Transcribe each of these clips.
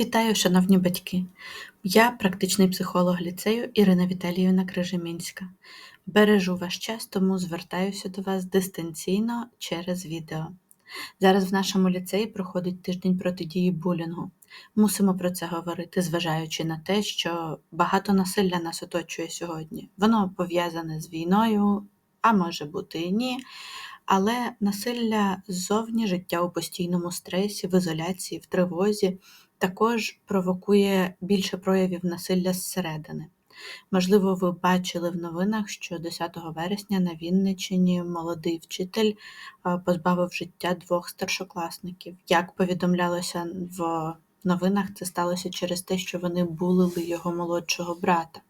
Вітаю, шановні батьки! Я практичний психолог ліцею Ірина Віталіївна Крижемінська. Бережу ваш час, тому звертаюся до вас дистанційно через відео. Зараз в нашому ліцеї проходить тиждень протидії булінгу. Мусимо про це говорити, зважаючи на те, що багато насилля нас оточує сьогодні. Воно пов'язане з війною, а може бути і ні. Але насилля ззовні життя у постійному стресі, в ізоляції, в тривозі також провокує більше проявів насилля зсередини. Можливо, ви бачили в новинах, що 10 вересня на Вінниччині молодий вчитель позбавив життя двох старшокласників. Як повідомлялося в новинах, це сталося через те, що вони булили його молодшого брата.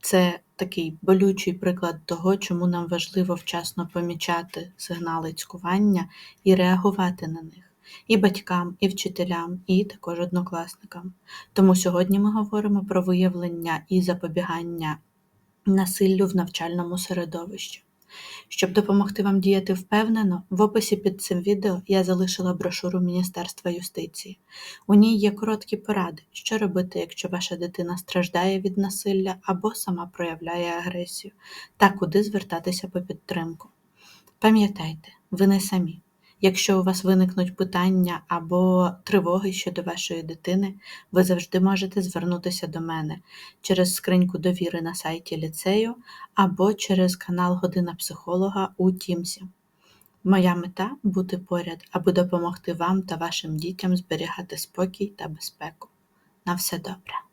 Це такий болючий приклад того, чому нам важливо вчасно помічати сигнали цькування і реагувати на них і батькам, і вчителям, і також однокласникам. Тому сьогодні ми говоримо про виявлення і запобігання насиллю в навчальному середовищі. Щоб допомогти вам діяти впевнено, в описі під цим відео я залишила брошуру Міністерства юстиції. У ній є короткі поради, що робити, якщо ваша дитина страждає від насилля або сама проявляє агресію, та куди звертатися по підтримку. Пам'ятайте, ви не самі. Якщо у вас виникнуть питання або тривоги щодо вашої дитини, ви завжди можете звернутися до мене через скриньку довіри на сайті ліцею або через канал Година психолога у Тімсі. Моя мета бути поряд, аби допомогти вам та вашим дітям зберігати спокій та безпеку. На все добре!